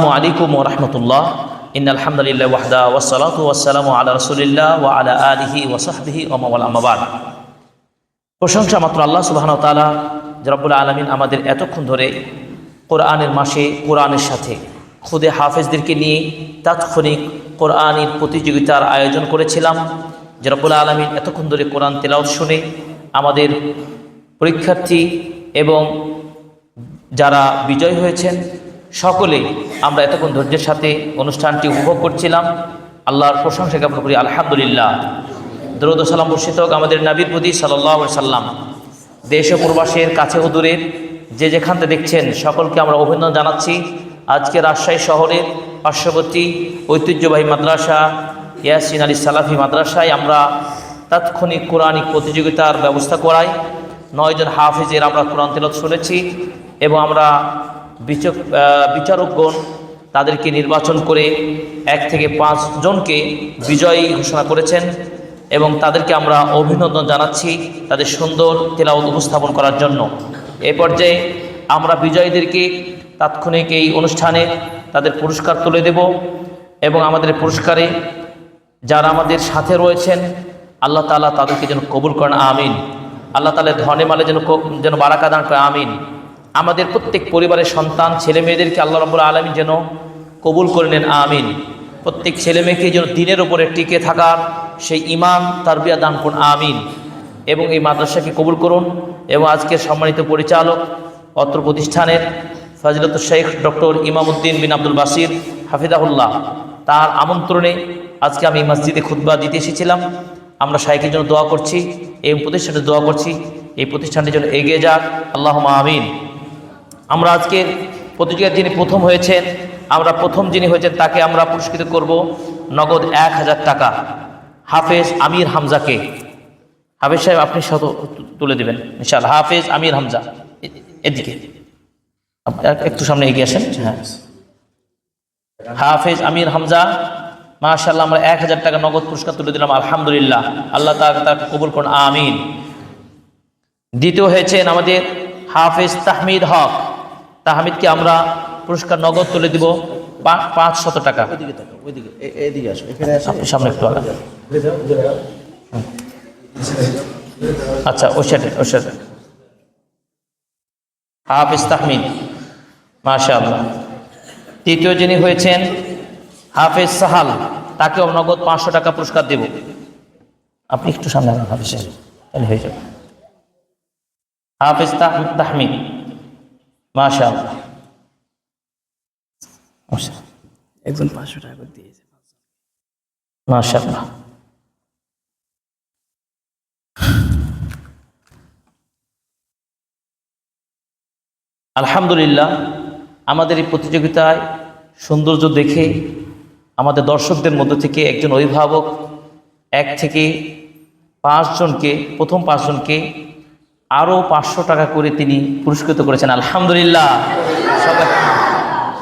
আসসালামু আলাইকুম ওরহমতুল্লাহ ইন আলহামদুলিল্লাহ ওয়াহদা ওয়াসালাতু ওয়াসালামু আলা রসুলিল্লাহ ওয়া আলা আলিহি ওয়াসাহবিহি ওমাওয়াল আমাবাদ প্রশংসা মাত্র আল্লাহ সুবাহন তালা জরব্বুল আলমিন আমাদের এতক্ষণ ধরে কোরআনের মাসে কোরআনের সাথে খুদে হাফেজদেরকে নিয়ে তাৎক্ষণিক কোরআনের প্রতিযোগিতার আয়োজন করেছিলাম। জরব্বুল আলমিন এতক্ষণ ধরে কোরআন তেলাওত শুনে আমাদের পরীক্ষার্থী এবং যারা বিজয় হয়েছেন সকলে আমরা এতক্ষণ ধৈর্যের সাথে অনুষ্ঠানটি উপভোগ করছিলাম। আল্লাহর প্রশংসা জ্ঞাপন করি, আলহামদুলিল্লাহ। দরুদ সালাম হোক আমাদের নাবির প্রতি সাল্লাহ সাল্লাম দেশ ও প্রবাসের কাছে ও দূরের যে যেখান থেকে দেখছেন সকলকে আমরা অভিনন্দন জানাচ্ছি। আজকে রাজশাহী শহরের পার্শ্ববর্তী ঐতিহ্যবাহী মাদ্রাসা, ইয়াসিন আলী সালাফি মাদ্রাসায় আমরা তাৎক্ষণিক কোরআনিক প্রতিযোগিতার ব্যবস্থা করাই। নয়জন হাফিজের আমরা কোরআন তেলত শুনেছি এবং আমরা বিচার বিচারকগণ তাদেরকে নির্বাচন করে এক থেকে পাঁচ জনকে বিজয়ী ঘোষণা করেছেন এবং তাদেরকে আমরা অভিনন্দন জানাচ্ছি তাদের সুন্দর তেলাওত উপস্থাপন করার জন্য। এ পর্যায়ে আমরা বিজয়ীদেরকে তাৎক্ষণিক এই অনুষ্ঠানে তাদের পুরস্কার তুলে দেব এবং আমাদের পুরস্কারে যারা আমাদের সাথে রয়েছেন, আল্লাহ তালা তাদেরকে যেন কবুল করেন, আমিন। আল্লাহ তালা ধনে মালে যেন যেন বারাকা দান করে আমিন। আমাদের প্রত্যেক পরিবারের সন্তান, ছেলে মেয়েদেরকে আল্লাহ রব্বুল আলমী যেন কবুল করে নেন, আমিন। প্রত্যেক ছেলে মেয়েকে যেন দিনের ওপরে টিকে থাকার সেই ইমান তারবিয়া দান করুন, আমিন। এবং এই মাদ্রাসাকে কবুল করুন। এবং আজকের সম্মানিত পরিচালক, অত্র প্রতিষ্ঠানের ফাজিলত শেখ ডক্টর ইমামউদ্দিন বিন আব্দুল বাসির হাফিদাহুল্লাহ তার আমন্ত্রণে আজকে আমি মসজিদে খুতবা দিতে এসেছিলাম। আমরা শাইকের জন্য দোয়া করছি, এই প্রতিষ্ঠানের দোয়া করছি, এই প্রতিষ্ঠানটির জন্য এগিয়ে যাক। আল্লাহ আমিন। আমরা আজকের প্রতিযোগিতায় যিনি প্রথম হয়েছেন, আমরা প্রথম যিনি হয়েছেন তাকে আমরা পুরস্কৃত করব নগদ এক হাজার টাকা। হাফেজ আমির হামজাকে। হাফেজ সাহেব, আপনি শত তুলে দেবেন ইনশাল হাফেজ আমির হামজা, এদিকে। একটু সামনে এগিয়ে আসেন। হ্যাঁ। হাফেজ আমির হামজা মাশাল্লাহ আমরা এক হাজার টাকা নগদ পুরস্কার তুলে দিলাম, আলহামদুলিল্লাহ। আল্লাহ তাকে কবুল করুন, আমিন। দ্বিতীয় হয়েছেন আমাদের হাফেজ তাহমিদ হক। তাহমিদকে আমরা পুরস্কার নগদ তুলে দিব পাঁচ শত টাকা। সামনে একটু আচ্ছা ওই সাইডে ওই সাইডে। হাফিজ তাহমিদ মাশা তৃতীয় যিনি হয়েছেন হাফেজ সাহাল তাকেও নগদ পাঁচশো টাকা পুরস্কার দেব। আপনি একটু সামনে হাফিজ হয়ে যাবে। হাফেজ তাহ- তাহমিদ। মাশা আল্লাহ একজন পাঁচশো টাকা দিয়েছে। আলহামদুলিল্লাহ আমাদের এই প্রতিযোগিতায় সৌন্দর্য দেখে আমাদের দর্শকদের মধ্য থেকে একজন অভিভাবক এক থেকে পাঁচজনকে প্রথম পাঁচজনকে আরও পাঁচশো টাকা করে তিনি পুরস্কৃত করেছেন। আলহামদুলিল্লাহ।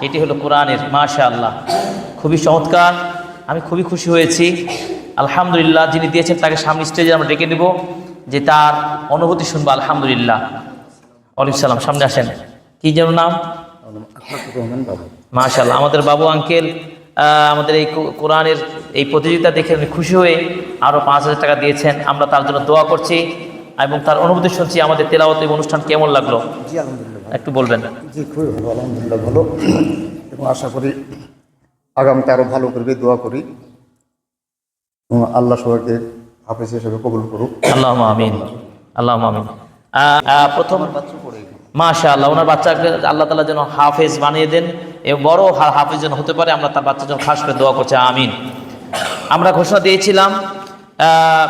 এটি হলো কোরআনের মাশা আল্লাহ খুবই চমৎকার। আমি খুবই খুশি হয়েছি। আলহামদুলিল্লাহ, যিনি দিয়েছেন তাকে সামনে স্টেজে আমরা ডেকে দেব যে তার অনুভূতি শুনব। আলহামদুলিল্লাহ। ওয়ালাইকুম সালাম, সামনে আসেন। কি যেন নাম? বাবু আমাদের বাবু, আঙ্কেল আমাদের এই কোরআনের এই প্রতিযোগিতা দেখে খুশি হয়ে আরও পাঁচ হাজার টাকা দিয়েছেন। আমরা তার জন্য দোয়া করছি। এবং তার অনুভূতি শুনছি আমাদের তেলাওয়াত এই অনুষ্ঠান কেমন লাগল? জি আলহামদুলিল্লাহ। একটু বলবেন। জি খুবই ভালো আলহামদুলিল্লাহ ভালো। এবং আশা করি আগামীতে আরও ভালো করবে দোয়া করি। আল্লাহ সবাইকে হাফেজ হিসেবে কবুল করুক। আল্লাহ আমিন আল্লাহ আমিন। প্রথম মাশা আল্লাহ ওনার বাচ্চাকে আল্লাহ তালা যেন হাফেজ বানিয়ে দেন এবং বড় হাফেজ যেন হতে পারে আমরা তার বাচ্চার জন্য খাস করে দোয়া করছি আমিন। আমরা ঘোষণা দিয়েছিলাম আহ,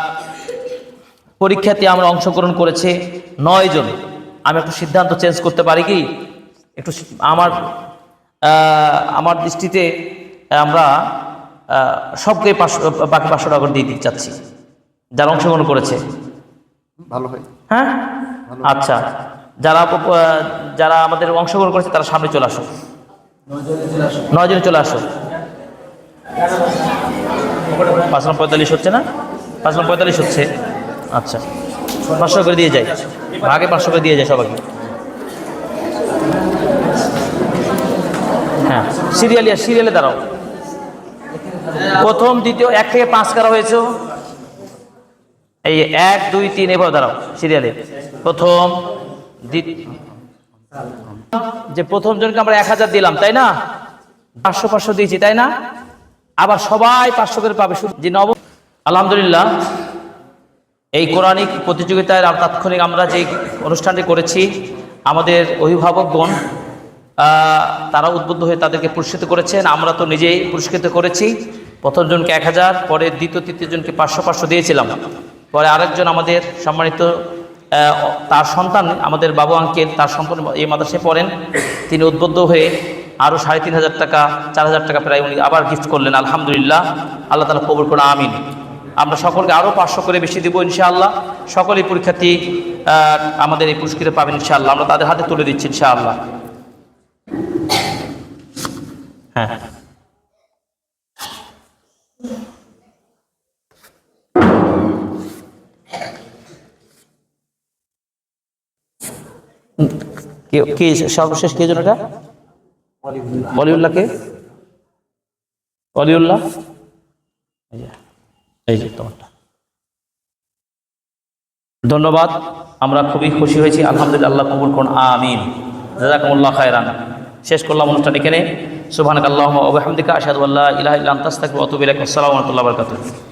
পরীক্ষাতে আমরা অংশগ্রহণ করেছে নয় জন। আমি একটু সিদ্ধান্ত চেঞ্জ করতে পারি কি? একটু আমার আমার দৃষ্টিতে আমরা সবকে পাঁচশো বাকি পাঁচশো টাকা দিয়ে দিতে চাচ্ছি যারা অংশগ্রহণ করেছে। ভালো হয়। হ্যাঁ? আচ্ছা। যারা যারা আমাদের অংশগ্রহণ করেছে তারা সামনে চলে আসো। নয় জনে চলে আসো। পাঁচ পঁয়তাল্লিশ হচ্ছে না? পাঁচ পঁয়তাল্লিশ হচ্ছে। আচ্ছা পাঁচশো করে দিয়ে যায় ভাগে পাঁচশো করে দিয়ে যায় সবাইকে। হ্যাঁ সিরিয়ালি সিরিয়ালে দাঁড়াও। প্রথম, দ্বিতীয়, এক থেকে পাঁচ কারা হয়েছে? এই এক, দুই, তিন, এবার দাঁড়াও সিরিয়ালে প্রথম যে প্রথম জনকে আমরা এক হাজার দিলাম, তাই না? পাঁচশো পাঁচশো দিয়েছি, তাই না? আবার সবাই পাঁচশো করে পাবে, শুধু যে নব আলহামদুলিল্লাহ এই কোরআনিক প্রতিযোগিতায় তাৎক্ষণিক আমরা যে অনুষ্ঠানটি করেছি, আমাদের অভিভাবকগণ তারা উদ্বুদ্ধ হয়ে তাদেরকে পুরস্কৃত করেছেন। আমরা তো নিজেই পুরস্কৃত করেছি। প্রথমজনকে এক হাজার, পরে দ্বিতীয়, তৃতীয় জনকে পাঁচশো পাঁচশো দিয়েছিলাম। পরে আরেকজন আমাদের সম্মানিত তার সন্তান, আমাদের বাবু আঙ্কেল, তার সন্তান এই মাদ্রাসায় পড়েন। তিনি উদ্বুদ্ধ হয়ে আরও সাড়ে তিন হাজার টাকা, চার হাজার টাকা প্রায় উনি আবার গিফট করলেন। আলহামদুলিল্লাহ। আল্লাহ তালা কবর করে আমিন। আমরা সকলকে আরও পাঁচশো করে বেশি দেবো ইনশাআল্লাহ। সকলেই পরীক্ষার্থী আমাদের এই পুরস্কৃত পাবেন ইনশাআল্লাহ। আমরা তাদের হাতে তুলে দিচ্ছি ইনশাআল্লাহ। হ্যাঁ। কে কে সর্বশেষ কে জন এটা বলিউল্লাহকে অলিউল্লাহ এই যে, এই যে তোমারটা। ধন্যবাদ, আমরা খুবই খুশি হয়েছি, আলহামদুলিল্লাহ, আল্লাহ কবুল করুন, আমিন। জাজাকুমুল্লাহ খায়রান। শেষ করলাম অনুষ্ঠান এখানে। সুবহানাক আল্লাহ ওয়া বিহামদিকা, আশহাদু আল্লা ইলাহা ইল্লা আনতা, আস্তাগফিরুকা ওয়া আসসালামু আলাইকুম ওয়া রাহমাতুল্লাহি